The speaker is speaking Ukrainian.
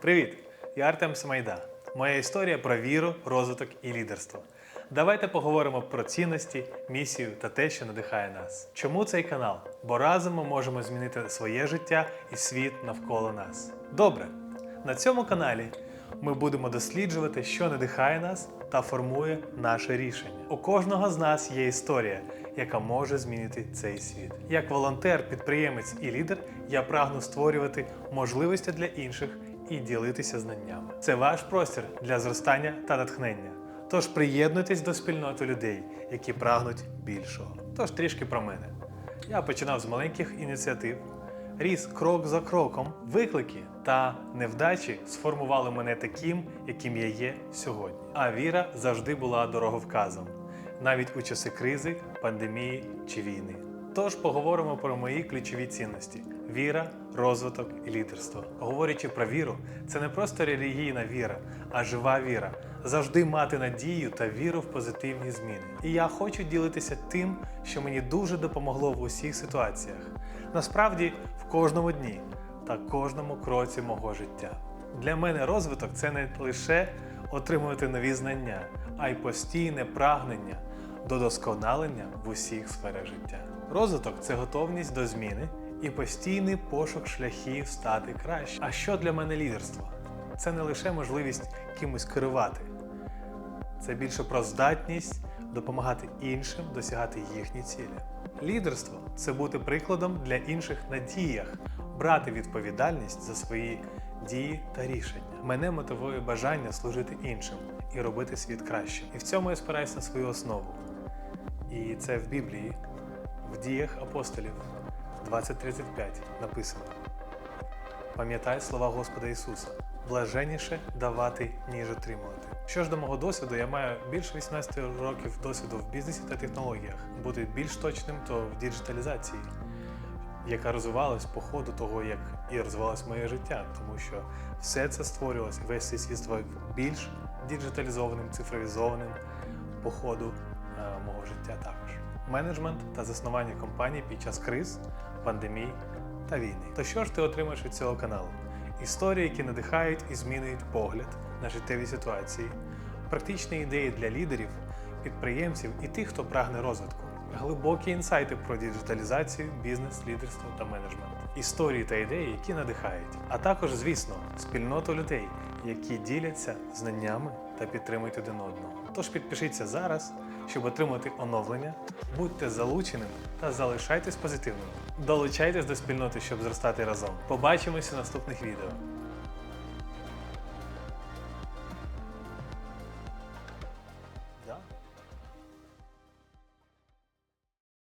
Привіт! Я Артем Самайда. Моя історія про віру, розвиток і лідерство. Давайте поговоримо про цінності, місію та те, що надихає нас. Чому цей канал? Бо разом ми можемо змінити своє життя і світ навколо нас. Добре, на цьому каналі ми будемо досліджувати, що надихає нас та формує наше рішення. У кожного з нас є історія, яка може змінити цей світ. Як волонтер, підприємець і лідер, я прагну створювати можливості для інших і ділитися знаннями. Це ваш простір для зростання та натхнення. Тож приєднуйтесь до спільноти людей, які прагнуть більшого. Тож трішки про мене. Я починав з маленьких ініціатив, ріс крок за кроком. Виклики та невдачі сформували мене таким, яким я є сьогодні. А віра завжди була дороговказом, навіть у часи кризи, пандемії чи війни. Тож поговоримо про мої ключові цінності: віра, розвиток і лідерство. Говорячи про віру, це не просто релігійна віра, а жива віра. Завжди мати надію та віру в позитивні зміни. І я хочу ділитися тим, що мені дуже допомогло в усіх ситуаціях. Насправді, в кожному дні та кожному кроці мого життя. Для мене розвиток це не лише отримувати нові знання, а й постійне прагнення до досконалення в усіх сферах життя. Розвиток це готовність до зміни і постійний пошук шляхів стати краще. А що для мене лідерство? Це не лише можливість кимось керувати, це більше про здатність допомагати іншим досягати їхні цілі. Лідерство це бути прикладом для інших на діях, брати відповідальність за свої дії та рішення. Мене мотивує бажання служити іншим і робити світ кращим. І в цьому я спираюся на свою основу. І це в Біблії, в діях апостолів 20.35 написано. Пам'ятай слова Господа Ісуса. Блаженніше давати, ніж отримувати. Що ж до мого досвіду, я маю більше 18 років досвіду в бізнесі та технологіях. Бути більш точним, то в діджиталізації, яка розвивалась по ходу того, як і розвивалось моє життя, тому що все це створювалося, весь цей світ створив більш діджиталізованим, цифровізованим по ходу мого життя також. Менеджмент та заснування компаній під час криз, пандемій та війни. То що ж ти отримаєш від цього каналу? Історії, які надихають і змінюють погляд на життєві ситуації, практичні ідеї для лідерів, підприємців і тих, хто прагне розвитку, глибокі інсайти про діджиталізацію, бізнес, лідерство та менеджмент, історії та ідеї, які надихають, а також, звісно, спільноту людей, які діляться знаннями та підтримують один одного. Тож підпишіться зараз, щоб отримати оновлення, будьте залученим та залишайтесь позитивними. Долучайтесь до спільноти, щоб зростати разом. Побачимося в наступних відео.